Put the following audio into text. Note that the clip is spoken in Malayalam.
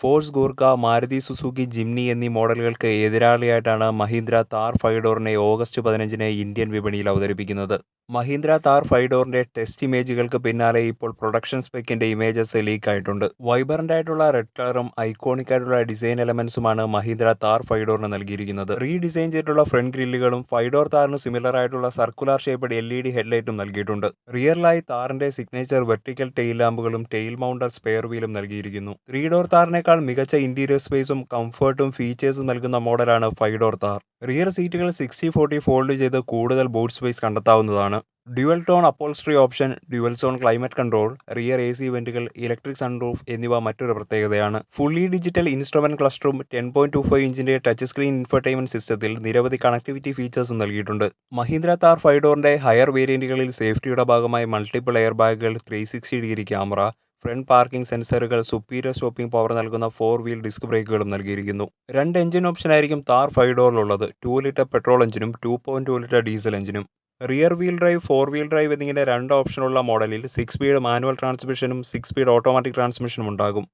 Force Gurkha Maruti Suzuki Jimny എന്നീ മോഡലുകൾക്ക് എതിരാളിയായിട്ടാണ് മഹീന്ദ്ര താർ ഫൈവ് ഡോറിനെ ഓഗസ്റ്റ് പതിനഞ്ചിന് ഇന്ത്യൻ വിപണിയിൽ അവതരിപ്പിക്കുന്നത്. മഹീന്ദ്ര താർ ഫൈവ് ഡോറിന്റെ ടെസ്റ്റ് ഇമേജുകൾക്ക് പിന്നാലെ ഇപ്പോൾ പ്രൊഡക്ഷൻ സ്പെക്കിന്റെ ഇമേജസ് ലീക്ക് ആയിട്ടുണ്ട് വൈബ്രന്റ് ആയിട്ടുള്ള റെഡ് കളറും ഐക്കോണിക് ആയിട്ടുള്ള ഡിസൈൻ എലമെന്റ്സുമാണ് മഹീന്ദ്ര താർ ഫൈവ് ഡോറിന് നൽകിയിരിക്കുന്നത്. റീഡിസൈൻ ചെയ്തിട്ടുള്ള ഫ്രണ്ട് ഗ്രില്ലുകളും ഫൈവ് ഡോർ താറിന് സിമിലർ ആയിട്ടുള്ള circular shaped L E D ഹെഡ്ലൈറ്റും നൽകിയിട്ടുണ്ട്. റിയറിലായി താറിന്റെ സിഗ്നേച്ചർ വെർട്ടിക്കൽ ടെയിൽ ലാമ്പുകളും ടെയിൽ മൗണ്ടർ സ്പെയർ വീലും നൽകിയിരിക്കുന്നു. ത്രീ ഡോർ താറിനേക്കാൾ മികച്ച ഇന്റീരിയർ സ്പേസും കംഫർട്ടും ഫീച്ചേഴ്സും നൽകുന്ന മോഡലാണ് ഫൈവ് ഡോർ താർ റിയർ സീറ്റുകൾ സിക്സ്റ്റി ഫോർട്ടി ഫോൾഡ് ചെയ്ത് കൂടുതൽ ബോട്ട് സ്പേസ് കണ്ടെത്താവുന്നതാണ്. Dual tone upholstery option dual zone climate control rear A C വെന്റുകൾ electric sunroof എന്നിവ മറ്റൊരു പ്രത്യേകതയാണ്. ഫുള്ളി ഡിജിറ്റൽ ഇൻസ്ട്രുമെന്റ് ക്ലസ്റ്ററും ടെൻ പോയിന്റ് ടു ഫൈവ് ഇഞ്ചിന്റെ ടച്ച് സ്ക്രീൻ ഇൻഫർടൈൻമെന്റ് സിസ്റ്റത്തിൽ നിരവധി കണക്ടിവിറ്റി ഫീച്ചേഴ്സും നൽകിയിട്ടുണ്ട്. മഹീന്ദ്ര താർ ഫൈഡോറിന്റെ ഡോറിന്റെ ഹയർ വേരിയന്റുകളിൽ സേഫ്റ്റിയുടെ ഭാഗമായി മൾട്ടിപ്പിൾ എയർ ബാഗുകൾ three sixty degree camera front parking സെൻസറുകൾ സുപ്പീരിയർ സ്റ്റോപ്പിംഗ് പവർ നൽകുന്ന ഫോർ വീൽ ഡിസ്ക് ബ്രേക്കുകളും നൽകിയിരിക്കുന്നു. രണ്ട് എഞ്ചിൻ ഓപ്ഷൻ ആയിരിക്കും താർ ഫൈവ് ഡോറിലുള്ളത്. Two litre petrol എഞ്ചിനും two point two litre diesel എഞ്ചിനും. Rear wheel drive four wheel drive എന്നിങ്ങനെ രണ്ട് ഓപ്ഷനുള്ള മോഡലിൽ സിക്സ് സ്പീഡ് മാനുവൽ ട്രാൻസ്മിഷനും സിക്സ് സ്പീഡ് ഓട്ടോമാറ്റിക് ട്രാൻസ്മിഷനും ഉണ്ടാകും.